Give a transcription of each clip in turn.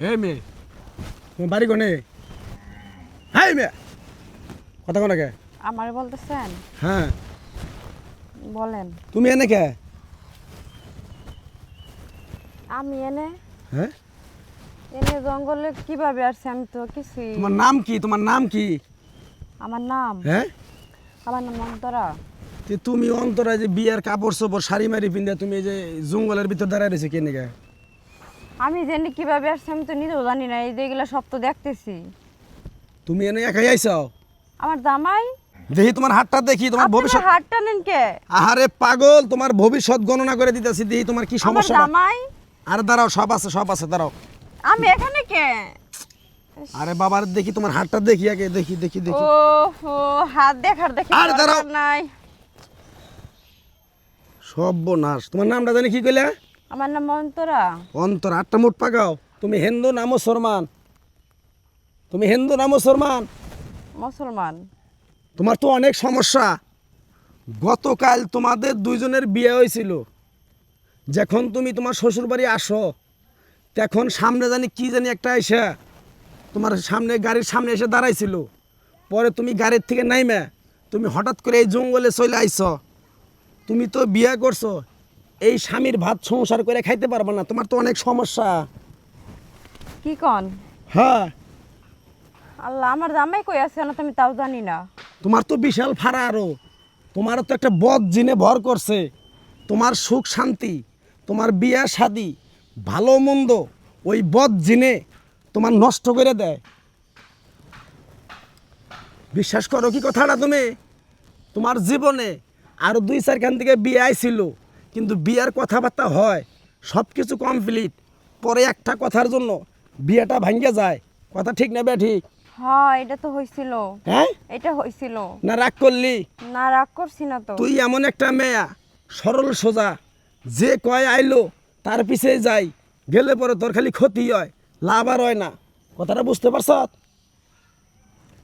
এই মেয়ে। তোমার বাড়ি কোনে? মেয়ে। কথা কোনে কে? আমার বলতেছেন? হ্যাঁ। বলেন। তুমি এনে কে? আমি এনে? হ্যাঁ? এনে জঙ্গলে কীভাবে আসছি আমি তো কিছুই তোমার নাম কি? তোমার নাম কি? আমার নাম? হ্যাঁ? আমার নাম অন্তরা। তুমি অন্তরা যে বিয়ার কাপড় চোপড় শাড়ি মারি পিন্ধে তুমি এই যে জঙ্গলের ভিতর দাঁড়ায় রয়েছে কেনে কে? আমি জানি কীভাবে আসছি আমি তো নিজেও জানি না এই যেগুলো সব তো দেখতেছি। তুমি এনে একাই আইসাও? আমার জামাই? দেখি তোমার হাতটা দেখি তোমার ভবিষ্যৎ আমার হাত টানেন কে? আহারে পাগল তোমার ভবিষ্যৎ গণনা করে দিতেছি দেখি তোমার কি আমার সমস্যা জামাই? আরে দাঁড়াও সব আছে সব আছে দাঁড়াও। আমি এখানে কে? আরে বাবার দেখি তোমার হাতটা দেখি আগে দেখি দেখি দেখি। ও ও হাত দেখার দেখি আর দাঁড়াও। নাই। সর্বনাশ। তোমার নামটা জানি কি কইলে? আমার নাম অন্তরা। অন্তর আটটা মুঠ পাকাও। তুমি হিন্দু না মুসলমান? তুমি হিন্দু না মুসলমান? মুসলমান। তোমার তো অনেক সমস্যা। গতকাল তোমাদের দুইজনের বিয়ে হয়েছিল। যখন তুমি তোমার শ্বশুর বাড়ি আসো তখন সামনে জানি কি জানি একটা এসে তোমার সামনে গাড়ির সামনে এসে দাঁড়াইছিল। পরে তুমি গাড়ির থেকে নাইমে তুমি হঠাৎ করে এই জঙ্গলে চলে আইছ তুমি তো বিয়ে করছ এই স্বামীর ভাত সংসার করে খাইতে পারবে না তোমার তো অনেক সমস্যা। কি কন? হ্যাঁ। আল্লাহ আমার জামাই কই আছে না তুমি তাও জানি না। তোমার তো বিশাল ফাড়া আরও। তোমারও তো একটা বদ জিনে ভর করছে। তোমার সুখ শান্তি তোমার বিয়া শাদি ভালো মন্দ ওই বদ জিনে তোমার নষ্ট করে দেয়। বিশ্বাস করো কি কথাটা তুমি? তোমার জীবনে আরও দুই চারখান থেকে বিয়ে আইছিল। কিন্তু বিয়ার কথাবার্তা হয় সব কিছু কমপ্লিট পরে একটা কথার জন্য বিয়েটা ভাঙ্গে যায়। কথা ঠিক না বে ঠিক হ্যাঁ এটা তো হয়েছিল হ্যাঁ? এটা হয়েছিল না রাগ করলি? না রাগ করছি না তো। তুই এমন একটা মেয়া সরল সোজা যে কয় আইলো তার পিছে যাই। গেলে পরে তোর খালি ক্ষতি হয় লাভ আর হয় না। কথাটা বুঝতে পারছ?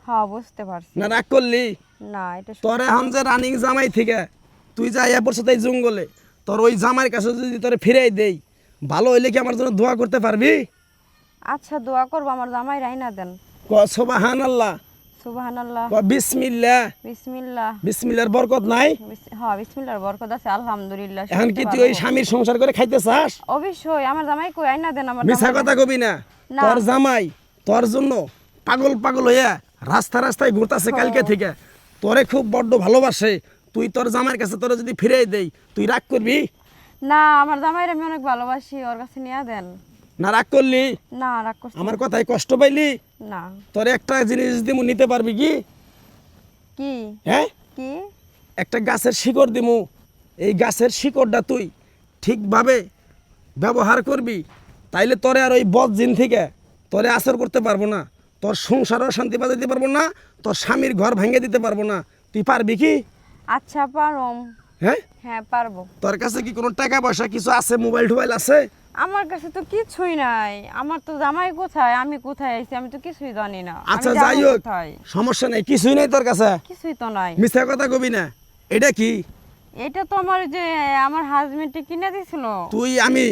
হ্যাঁ বুঝতে পারছি। না রাগ করলি? না এটা তোর এখন যে রানিং জামাই থেকে তুই যাই পড়ছ তাই জঙ্গলে তোর ওই জামাইয়ের কাছে যদি তোরে ফিরাই দেই ভালো হইলে কি আমার জন্য দোয়া করতে পারবি? আচ্ছা দোয়া করব আমার জামাই রাইনা দেন। ক সোবাহান আল্লাহ সুবাহান আল্লাহ ক বিসমিল্লা বিসমিল্লাহ। বিসমিল্লার বরকত নাই? হ্যাঁ বিসমিল্লাহর বরকত আছে আলহামদুলিল্লাহ এখন কি তুই ওই স্বামীর সংসার করে খাইতে চাস অবশ্যই আমার জামাই কই আইনা দেন আমার মিছা কথা কবি না। না। তোর জামাই তোর জন্য পাগল পাগল হইয়া রাস্তা রাস্তায় ঘুরতাছে কালকে থেকে। তোরে খুব বড্ড ভালোবাসে। তুই তোর জামাইয়ের কাছে তোরে যদি ফিরে দেই তুই রাগ করবি? না আমার জামাইর আমি অনেক ভালোবাসি ওর কাছে নিয়ে দেন। না রাগ করলি? না রাগ করছি। আমার কথায় কষ্ট পাইলি? না। তোর একটা জিনিস দিমু নিতে পারবি কি? কি? হ্যাঁ? কি? একটা গাছের শিকড় দিমু। এই গাছের শিকড়টা তুই ঠিকভাবে ব্যবহার করবি তাইলে তোরে আর ওই বদ জিন থেকে তোরে আসর করতে পারব না। তোর সংসারও শান্তি দিতে পারব না তোর স্বামীর ঘর ভেঙে দিতে পারব না। তুই পারবি কি? আচ্ছা পারম। হ্যাঁ? হ্যাঁ পারব। তোর কাছে কি কোনো টাকা পয়সা কিছু আছে মোবাইল টোবাইল আছে? আমার কাছে তো কিছুই নাই। আমার তো জামাই কোথায়? আমি কোথায় আইছি? আমি তো কিছুই জানি না। আচ্ছা যাই হোক সমস্যা নেই কিছুই নেই তোর কাছে? কিছুই তো নাই। মিথ্যা কথা কবি না। এটা কি? এটা তো আমার যে আমার হাজবেন্ডে কিনে দিছিল। তুই আমি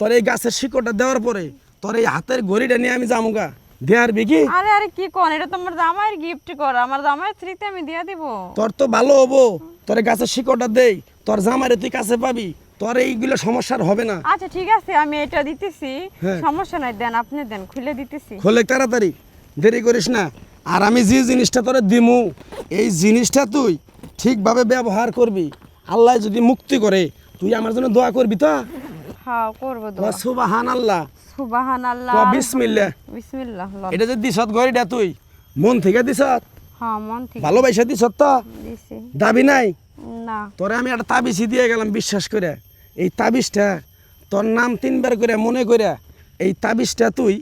তোর এই গাছের শিকড়টা দেওয়ার পরে তোর এই হাতের ঘড়িটা নিয়ে আমি যামুগা। দেয়ার আরে আরে কি কোন? এটা তো আমার জামাইয়ের গিফট করা। আমার জামাইয়ের আমি দিয়ে দিব। তোর তো ভালো হব। তোর শিকড়টা দেই। তোর জামারে তুই কাছে পাবি। তোর এইগুলো সমস্যার হবে না। আচ্ছা ঠিক আছে আমি এটা দিতেছি। হ্যাঁ। সমস্যা নাই দেন আপনি দেন খুলে দিতেছি। খোলে তাড়াতাড়ি। দেরি করিস না। আর আমি যে জিনিসটা তোরে দিমু এই জিনিসটা তুই ঠিকভাবে ব্যবহার করবি। আল্লাহ যদি মুক্তি করে তুই আমার জন্য দোয়া করবি তো? হ্যাঁ করব দোয়া। সুবাহান আল্লাহ সুবাহান বিসমিল্লাহ। বিসমিল্লাহ এটা যে দিছত ঘড়িটা তুই মন থেকে দিছত হ্যাঁ মন থেকে। ভালোবাসা দিছত তো? দিছি। দাবি নাই? না। তোরে আমি একটা তাবিজই দিয়ে গেলাম বিশ্বাস করে। এই তাবিজটা তোর নাম তিনবার করে মনে করে এই তাবিজটা তুই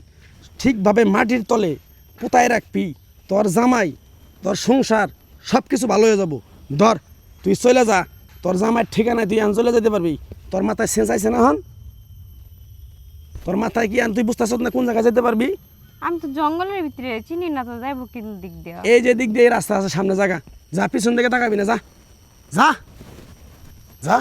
ঠিকভাবে মাটির তলে পুতায় রাখবি। তোর জামাই তোর সংসার সব কিছু ভালো হয়ে যাব। ধর তুই চলে যা। তোর জামাইয়ের ঠিকানায় তুই আন চলে যেতে পারবি। তোর মাথায় সেঁচাইছে না হন? তোর মাথায় কি আন তুই বুঝতেছ না কোন জায়গায় যেতে পারবি? আমি তো জঙ্গলের ভিতরে চিনি না তো যাইবো কোন দিক দিয়ে এই যে দিক দিয়ে এই রাস্তা আছে সামনে জায়গা। যা পিছন দিকে তাকাবি না যা। যা। যা।